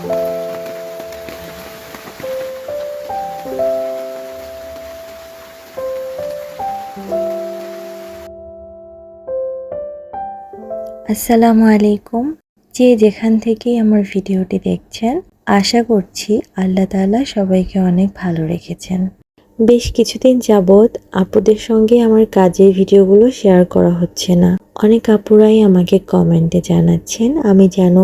আসসালামু আলাইকুম। যে যেখান থেকেই আমার ভিডিওটি দেখছেন, আশা করছি আল্লাহ তাআলা সবাইকে অনেক ভালো রেখেছেন। বেশ কিছুদিন যাবৎ আপুদের সঙ্গে আমার কাজের ভিডিওগুলো শেয়ার করা হচ্ছে না। অনেক আপুরাই আমাকে কমেন্টে জানাচ্ছেন, আমি যেন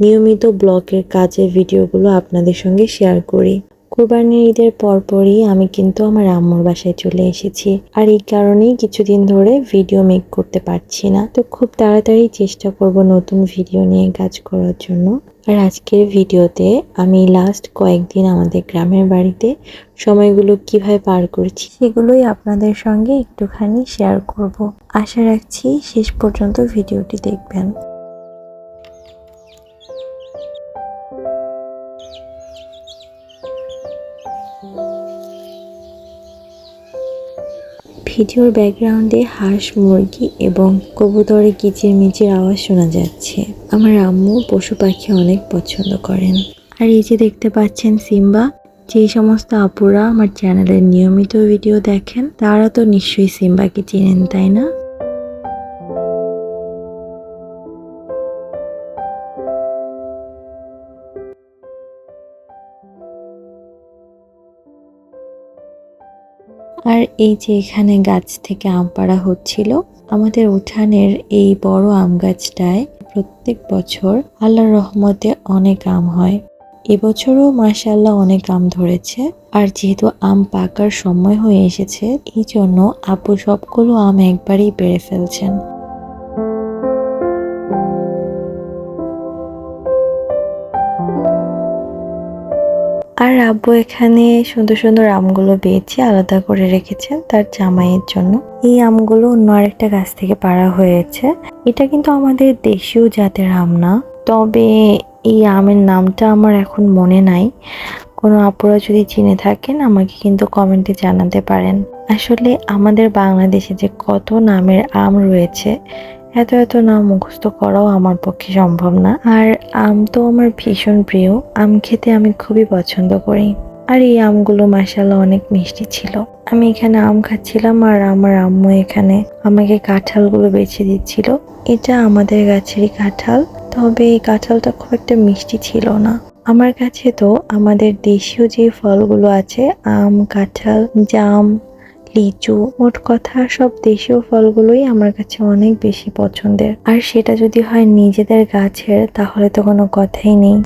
নিয়মিত ব্লগের কাজের ভিডিওগুলো আপনাদের সঙ্গে শেয়ার করি। কোরবানির ঈদের পরপরই আমি কিন্তু আমার আম্মুর বাসায় চলে এসেছি। আর এই কারণেই কিছুদিন ধরে ভিডিও মেক করতে পারছি না। তো খুব তাড়াতাড়ি চেষ্টা করব নতুন ভিডিও নিয়ে কাজ করার জন্য। আর আজকের ভিডিওতে আমি লাস্ট কয়েকদিন আমাদের গ্রামের বাড়িতে সময়গুলো কীভাবে পার করেছি সেগুলোই আপনাদের সঙ্গে একটুখানি শেয়ার করব। আশা রাখছি শেষ পর্যন্ত ভিডিওটি দেখবেন। ভিডিওর ব্যাকগ্রাউন্ডে হাঁস, মুরগি এবং কবুতরের কিচিরমিচির আওয়াজ শোনা যাচ্ছে। আমার আম্মু পশু পাখি অনেক পছন্দ করেন। আর এই যে দেখতে পাচ্ছেন সিম্বা, যেই সমস্ত আপুরা আমার চ্যানেলের নিয়মিত ভিডিও দেখেন, তারা তো নিশ্চয়ই সিম্বাকে চেনেন, তাই না? আর এই যে এখানে গাছ থেকে আম পাড়া হচ্ছিল, আমাদের উঠানের এই বড় আম গাছটায় প্রত্যেক বছর আল্লাহর রহমতে অনেক আম হয়। এবছরও মাসাল্লাহ অনেক আম ধরেছে। আর যেহেতু আম পাকার সময় হয়ে এসেছে, এই জন্য আপু সবগুলো আম একবারেই পেরে ফেলছেন। আব্বু এখানে সুন্দর সুন্দর আমগুলো বেছে আলাদা করে রেখেছেন তার জামাইয়ের জন্য। এই আমগুলো অন্য আরেকটা গাছ থেকে পাড়া হয়েছে। এটা কিন্তু আমাদের দেশীয় জাতের আম না। তবে এই আমের নামটা আমার এখন মনে নাই। কোনো আপুরা যদি চিনে থাকেন আমাকে কিন্তু কমেন্টে জানাতে পারেন। আসলে আমাদের বাংলাদেশে যে কত নামের আম রয়েছে এত এত নাম মুখস্থ করাও আমার পক্ষে সম্ভব না। আর আম তো আমার ভীষণ প্রিয়। আম খেতে আমি খুবই পছন্দ করি। আর এই আমগুলো মাসাল্লাহ অনেক মিষ্টি ছিল। আমি এখানে আম খাচ্ছিলাম আর আমার আম্মু এখানে আমাকে কাঁঠালগুলো বেছে দিচ্ছিল। এটা আমাদের গাছেরই কাঁঠাল, তবে এই কাঁঠালটা খুব একটা মিষ্টি ছিল না। আমার কাছে তো আমাদের দেশীয় যে ফলগুলো আছে, আম, কাঁঠাল, জাম লিচু, মোট কথা সব দেশীয় ফলগুলোই আমার কাছে অনেক বেশি পছন্দের। আর সেটা যদি হয় নিজেদের গাছের, তাহলে তো কোনো কথাই নেই।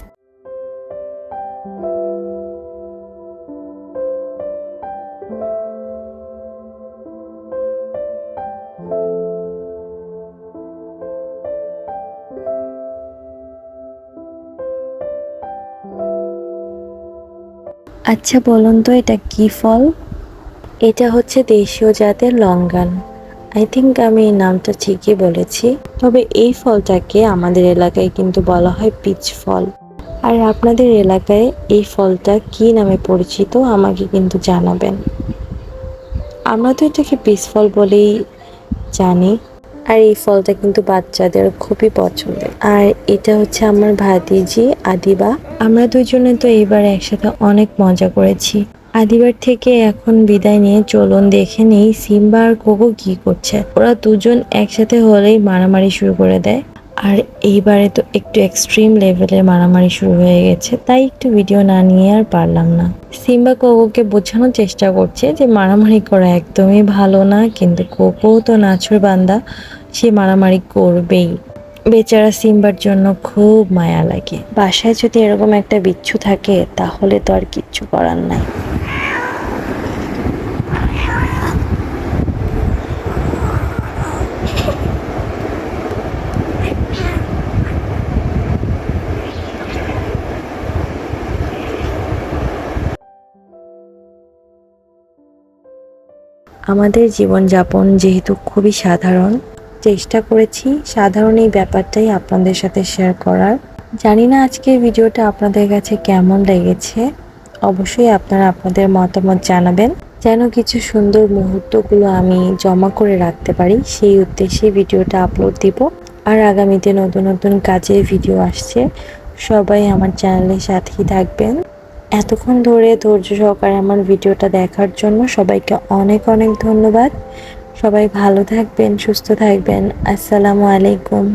আচ্ছা বলুন তো এটা কি ফল? এটা হচ্ছে দেশীয় জাতের লঙ্গান। আই থিঙ্ক আমি এই নামটা ঠিকই বলেছি। তবে এই ফলটাকে আমাদের এলাকায় কিন্তু বলা হয় পিচ ফল। আর আপনাদের এলাকায় এই ফলটা কি নামে পরিচিত আমাকে কিন্তু জানাবেন। আমরা তো এটাকে পিচ ফল বলেই জানি। আর এই ফলটা কিন্তু বাচ্চাদের খুবই পছন্দের। আর এটা হচ্ছে আমার ভাতিজি আদিবা। আমরা দুজনে তো এইবার একসাথে অনেক মজা করেছি। আদিবার থেকে এখন বিদায় নিয়ে চলুন দেখে নেই সিম্বা আর কোকো কি করছে। ওরা দুজন একসাথে হলেই মারামারি শুরু করে দেয়। আর এইবারে তো একটু এক্সট্রিম লেভেলের মারামারি শুরু হয়ে গেছে, তাই একটু ভিডিও না নিয়ে আর পারলাম না। সিম্বা কোকোকে বোঝানোর চেষ্টা করছে যে মারামারি করা একদমই ভালো না, কিন্তু কোকো তো নাচুর বান্দা, সে মারামারি করবেই। বেচারা সিম্বার জন্য খুব মায়া লাগে। বাসায় যদি এরকম একটা বিচ্ছু থাকে, তাহলে তো আর কিচ্ছু করার নাই। আমাদের জীবনযাপন যেহেতু খুবই সাধারণ, চেষ্টা করেছি সাধারণ এই ব্যাপারটাই আপনাদের সাথে শেয়ার করার। জানি না আজকের ভিডিওটা আপনাদের কাছে কেমন লেগেছে। অবশ্যই আপনারা আপনাদের মতামত জানাবেন। যেন কিছু সুন্দর মুহূর্তগুলো আমি জমা করে রাখতে পারি, সেই উদ্দেশ্যে ভিডিওটা আপলোড দিব। আর আগামীতে নতুন নতুন কাজের ভিডিও আসছে। সবাই আমার চ্যানেলের সাথেই থাকবেন। এতক্ষণ ধরে ধৈর্য সহকারে আমার ভিডিওটা দেখার জন্য সবাইকে অনেক অনেক ধন্যবাদ। সবাই ভালো থাকবেন, সুস্থ থাকবেন। আসসালামু আলাইকুম।